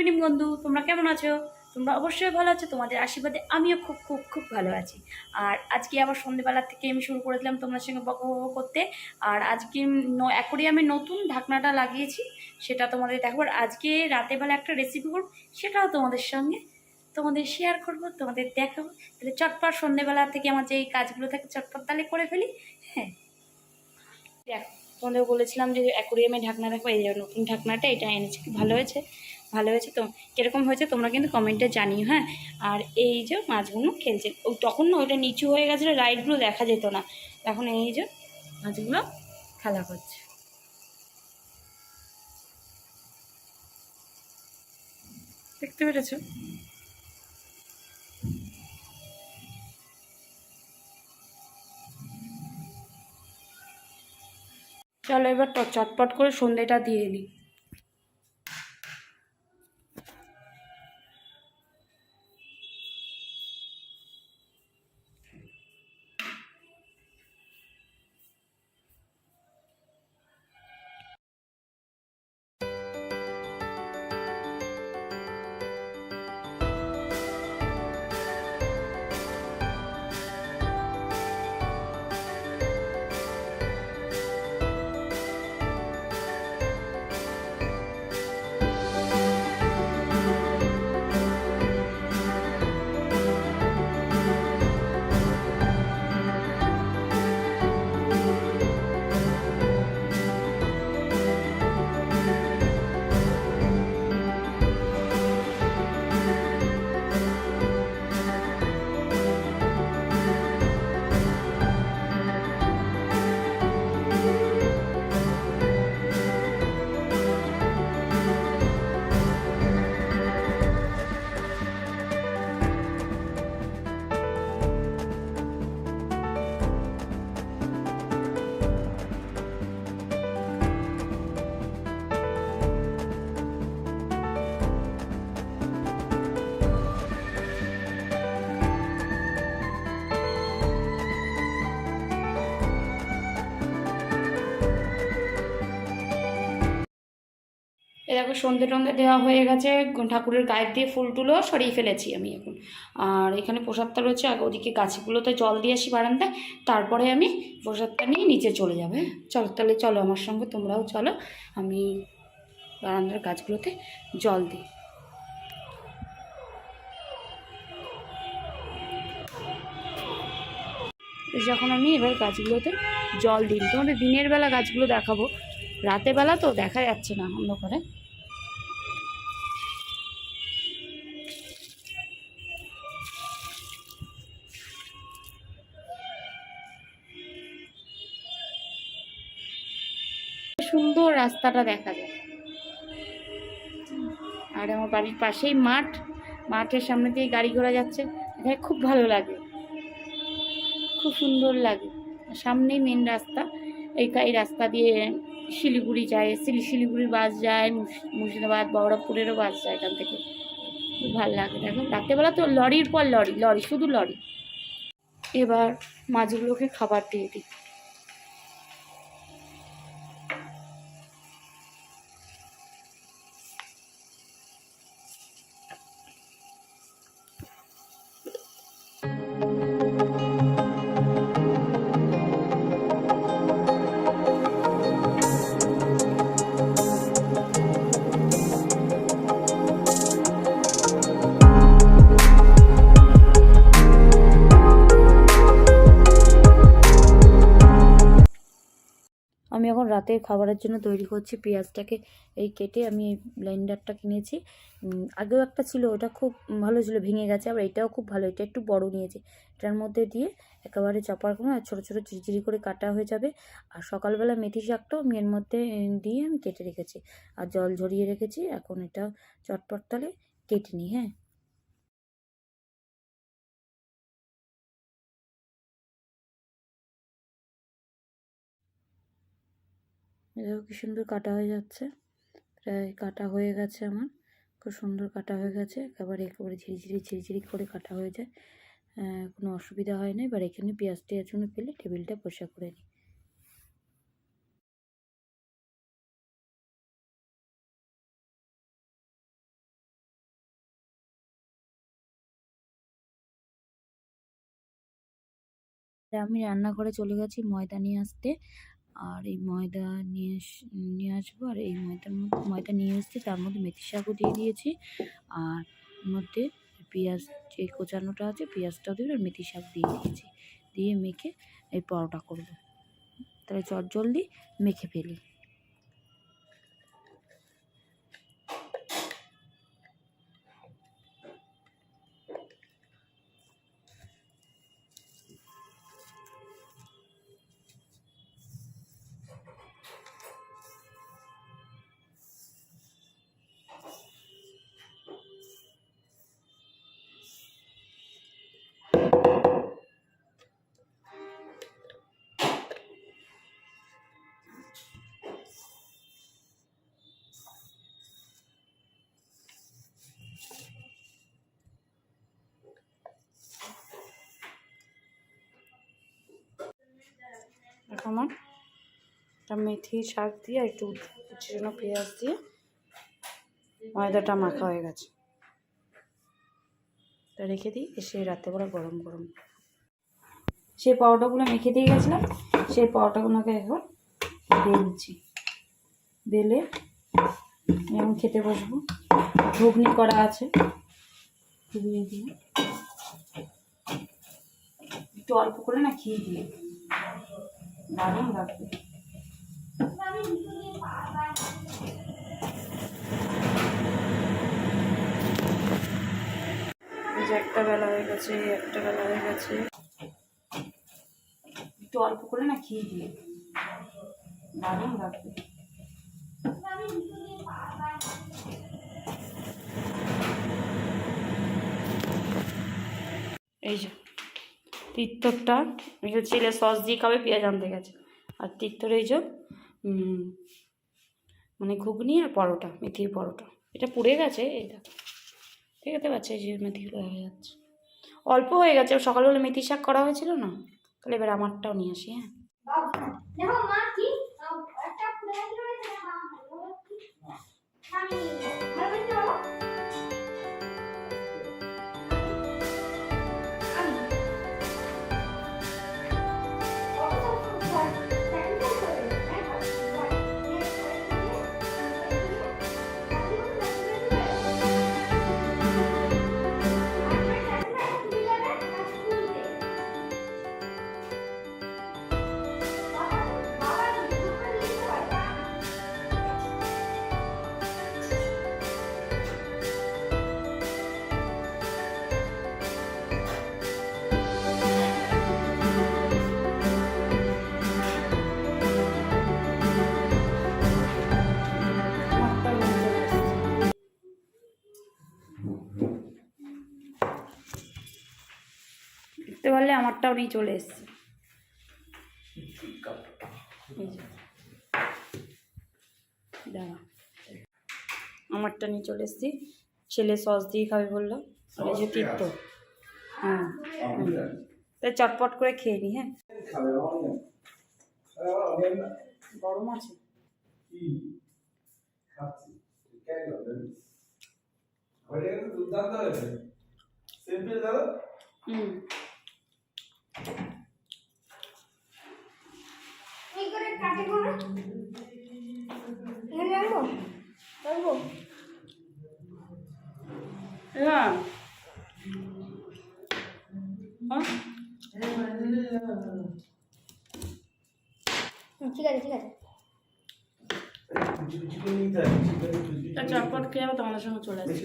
Evening বন্ধু, তোমরা কেমন আছো? তোমরা অবশ্যই ভালো আছো, তোমাদের আশীর্বাদে আমিও খুব খুব খুব ভালো আছি। আর আজকে আবার সন্ধেবেলার থেকে আমি শুরু করে দিলাম তোমার সঙ্গে বক করতে। আর আজকে অ্যাকোরিয়ামে নতুন ঢাকনাটা লাগিয়েছি, সেটা তোমাদের দেখো আর আজকে রাতেবেলা একটা রেসিপি করব, সেটাও তোমাদের সঙ্গে তোমাদের শেয়ার করব, তোমাদের দেখাবো। তাহলে চটপট সন্ধেবেলা থেকে আমার যে এই কাজগুলো থাকে, চটপট তাহলে করে ফেলি হ্যাঁ? দেখো তোমাদের বলেছিলাম যে অ্যাকোরিয়ামে ঢাকনা দেখো এই নতুন ঢাকনাটা, এটা এনেছি ভালো হয়েছে। ভালো হয়েছে তো? কীরকম হয়েছে তোমরা কিন্তু কমেন্টে জানিও হ্যাঁ? আর এই যে মাছগুলো খেলছে ও তখন না ওইটা নিচু হয়ে গেছিল লাইটগুলো দেখা যেত না। এখন এই যে মাছগুলো খেলা করছে। দেখতে পেরেছ? চলো এবার চটপট করে সন্ধেটা দিয়ে নিই এ দেখো সন্ধে টন্ধে দেওয়া হয়ে গেছে ঠাকুরের গায়ের দিয়ে ফুল টুলো সরিয়ে ফেলেছি আমি এখন। আর এখানে প্রসাদটা রয়েছে, আগে ওদিকে গাছগুলোতে জল দিয়ে আসি বারান্দায়, তারপরে আমি প্রসাদটা নিয়ে নিচে চলে যাবে হ্যাঁ? চলো, তাহলে চলো আমার সঙ্গে, তোমরাও চলো, আমি বারান্দার গাছগুলোতে জল দিই। যখন আমি এবার গাছগুলোতে জল দিই, তোমাদের দিনের বেলা গাছগুলো দেখাবো, রাতের বেলা তো দেখা যাচ্ছে না অন্ধকারে। রাস্তাটা দেখা যায়। আর আমার বাড়ির পাশেই মাঠ। মাঠের সামনে দিয়ে গাড়ি ঘোড়া যাচ্ছে। দেখে খুব ভালো লাগে। খুব সুন্দর লাগে। সামনেই মেন রাস্তা। এই রাস্তা দিয়ে শিলিগুড়ি যায়, শিলি শিলিগুড়ির বাস যায়, মুর্শি- মুর্শিদাবাদ, বহরমপুরেরও বাস যায় এখান থেকে। খুব ভালো লাগে। দেখো, রাত্রেবেলা তো লরির পর লরি লরি, শুধু লরি। এবার মাছগুলোকে খাবার দিয়ে দিই। রাতের খাবারের জন্য তৈরি করছি পেঁয়াজটাকে। এই কেটে আমি এই ব্লেন্ডারটা কিনেছি আগেও একটা ছিল, ওটা খুব ভালো ছিল, ভেঙে গেছে, আবার এটাও খুব ভালো, এটা একটু বড় নিয়েছি। এটার মধ্যে দিয়ে একেবারে চপার করে আর ছোটো ছোটো চিরচিরি করে কাটা হয়ে যাবে। আর সকালবেলা মেথি শাকটাও আমি এর মধ্যে দিয়ে আমি কেটে রেখেছি। আর জল ঝরিয়ে রেখেছি, এখন এটা চটপট তালে কেটে নিই হ্যাঁ। দেখো কি সুন্দর কাটা হয়ে যাচ্ছে। প্রায় কাটা হয়ে গেছে আমার। খুব সুন্দর কাটা হয়ে গেছে। একেবারে একেবারে ঝিরিঝিরি ঝিরিঝিরি করে কাটা হয়ে যায়। কোনো অসুবিধা হয় না এবার এখানে পেঁয়াজ টিয়াজগুলো ফেলে টেবিলটা পরিষ্কার করে নিই। আমি রান্নাঘরে চলে গেছি ময়দা নিয়ে আসতে। আর এই ময়দা নিয়ে নিয়ে আসব। আর এই ময়দার মধ্যে, ময়দা নিয়ে এসেছি, তার মধ্যে মেথি শাকও দিয়ে দিয়েছি। আর মধ্যে পেঁয়াজ, যে কোচানোটা আছে, পেঁয়াজটাও দিয়ে আর মেথি শাক দিয়ে দিয়েছি। দিয়ে মেখে এই পরোটা করব। তাহলে চট জলদি মেখে ফেলি। এখন একটা মেথি শাক দিয়ে আর একটু কুচিনো পেঁয়াজ দিয়ে ময়দাটা মাখা হয়ে গেছে। তা রেখে দিই, এসে রাত্রেবেলা গরম গরম। সেই পাউডারগুলো মেখে দিয়ে গেছিলাম, সেই পাউডারগুলোকে এখন বেলছি বেলে যেমন খেতে বসবো। ঘুগনি করা আছে। ঘুগনি দিয়ে। একটু অল্প করে না খেয়ে দিয়ে। দারুণ লাগবে একটা বেলা হয়ে গেছে একটা বেলা হয়ে গেছে। একটু অল্প করে না খেয়ে দিয়ে দারুণ লাগবে এই যে। তিত্তরটা, এই যে ছেলে সস দিয়ে খাবে, পেঁয়াজ আনতে গেছে। আর তিত্তর এই যে মানে ঘুগনি আর পরোটা, মেথির পরোটা। এটা পুড়ে গেছে দেখো। ঠিক আছে বাচ্চা এই যে মেথিগুলো হয়ে যাচ্ছে। অল্প হয়ে গেছে সকালবেলা মেথি শাক করা হয়েছিল না? তাহলে এবার আমারটাও নিয়ে আসি হ্যাঁ? মা কি, একটা পারলে আমারটাও নিয়ে চলে এসছে। দাঁড়া। আমারটা নিয়ে চলে এসছি। ছেলে সস দিয়ে খাবে বলল। যে তীর্থ হ্যাঁ। তাই চটপট করে খেয়ে নি হ্যাঁ। গরম আছে। হুম। এই করে কাটে করে? এখানে রাখব? রাখব? হ্যাঁ? হ্যাঁ ঠিক আছে ঠিক আছে। চটপট খেয়ে তোমাদের সঙ্গে চলে আসছি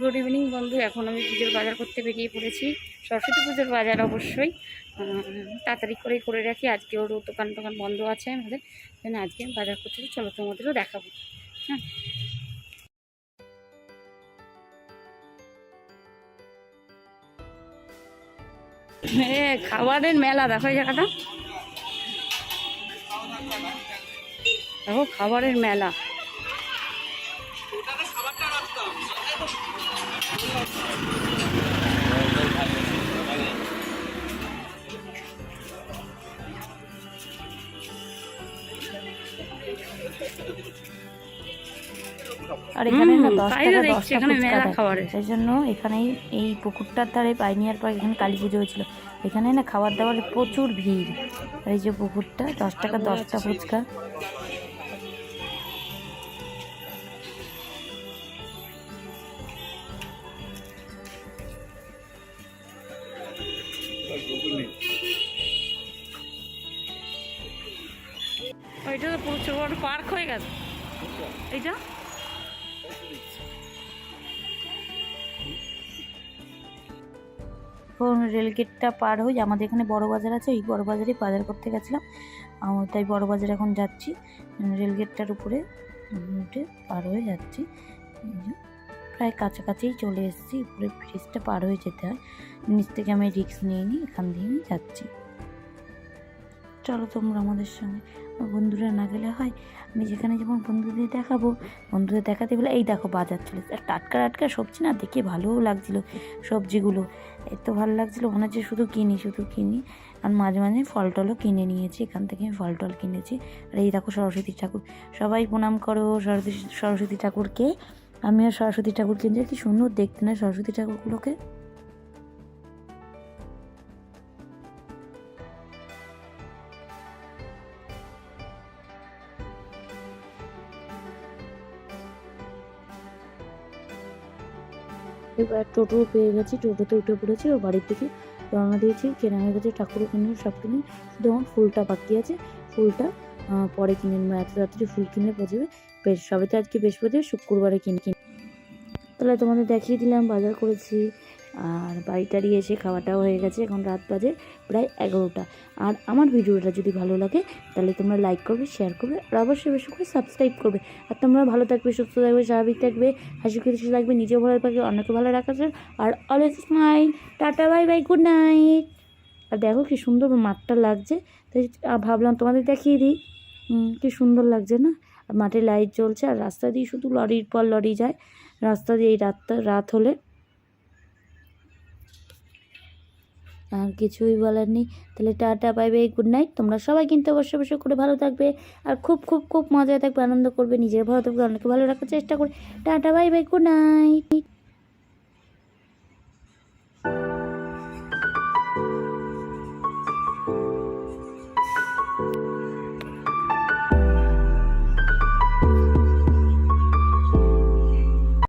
গুড ইভিনিং বন্ধু, এখন আমি পুজোর বাজার করতে বেরিয়ে পড়েছি। সরস্বতী পুজোর বাজার অবশ্যই তাড়াতাড়ি করেই করে রাখি। আজকে ওর দোকান টোকান বন্ধ আছে আমাদের আজকে বাজার করতে। চলো তোমাদেরও দেখাবো। হ্যাঁ। খাবারের মেলা, দেখো জায়গাটা। দেখো, খাবারের মেলা। আর এখানে না দশ টাকা দশটা ফুচকা দেয়। সেই জন্য এখানেই এই পুকুরটার ধারে পাইনিয়ার পার্ক এখানে কালী পুজো হয়েছিল। এখানে না খাবার দাবারের প্রচুর ভিড়। আর এই যে পুকুরটা দশ টাকা দশটা ফুচকা। ওইটা তো প্রচুর পার্ক হয়ে গেছে। এইটা? রেলগেটটা পার হই, আমাদের এখানে বড় বাজার আছে, ওই বড় বাজারে বাজার করতে গেছিলাম। তাই বড় বাজারে এখন যাচ্ছি রেলগেটটার উপরে উঠে পার হয়ে যাচ্ছি। প্রায় কাছাকাছিই চলে এসেছি, উপরে ব্রিজটা পার হয়ে যেতে হয়। নিচ থেকে আমি রিক্স নিয়ে নিই, এখান দিয়ে যাচ্ছি। চলো তোমরা আমাদের সঙ্গে। আমার বন্ধুরা না গেলে হয়, আমি যেখানে যেমন বন্ধুদের দেখাবো। বন্ধুদের দেখাতে গেলে, এই দেখো বাজার চলে আর টাটকা টাটকা সবজি না, দেখে ভালোও লাগছিল সবজিগুলো। এত ভালো লাগছিল, মনে হচ্ছে শুধু কিনি শুধু কিনি। আর মাঝে মাঝে ফল টলও কিনে নিয়েছি, এখান থেকে আমি ফল টল কিনেছি। আর এই দেখো সরস্বতী ঠাকুর। সবাই প্রণাম করো সরস্বতী সরস্বতী ঠাকুরকে। আমিও সরস্বতী ঠাকুর কিনছি কি সুন্দর দেখতে না সরস্বতী ঠাকুরগুলোকে। এবার টোটো পেয়ে গেছি, টোটোতে উঠে পড়েছি ও বাড়ির দিকে রওনা দিয়েছি। কেনা হয়ে গেছে ঠাকুরও কিনে সব কিনে শুধু আমার ফুলটা বাকি আছে, ফুলটা পরে কিনে নেব, এত রাত্রি ফুল কিনে পৌঁছবে বেশ, সবে তো আজকে বৃহস্পতি শুক্রবারে কিনে কিনে। তাহলে তোমাদের দেখিয়ে দিলাম, বাজার করেছি। আর বাড়ি টাড়ি এসে খাওয়াটাও হয়ে গেছে, এখন রাত বাজে প্রায় এগারোটা। আর আমার ভিডিওটা যদি ভালো লাগে, তাহলে তোমরা লাইক করবে শেয়ার করবে, আর অবশ্যই বেশি করে সাবস্ক্রাইব করবে। আর তোমরা ভালো থাকবে, সুস্থ থাকবে, স্বাভাবিক থাকবে, হাসি খুশি থাকবে, নিজেও ভালো থাকবে, অন্যকে ভালো জন্য। আর always smile tata bye bye good night আর দেখো কি সুন্দর মাঠটা লাগছে, তাই ভাবলাম তোমাদের দেখিয়ে দিই। কি সুন্দর লাগছে না? আর মাঠে লাইট জ্বলছে, আর রাস্তা দিয়ে শুধু লরির পর লরি যায়। রাস্তা দিয়ে এই রাতটা রাত হলে আর কিছুই বলার নেই। তাহলে tata bye bye good night তোমরা সবাই কিন্তু অবশ্যই অবশ্যই করে ভালো থাকবে আর খুব খুব খুব মজায় থাকবে, আনন্দ করবে। নিজের ভালো থাকবে অনেকে ভালো রাখার চেষ্টা করে। Tata bye bye good night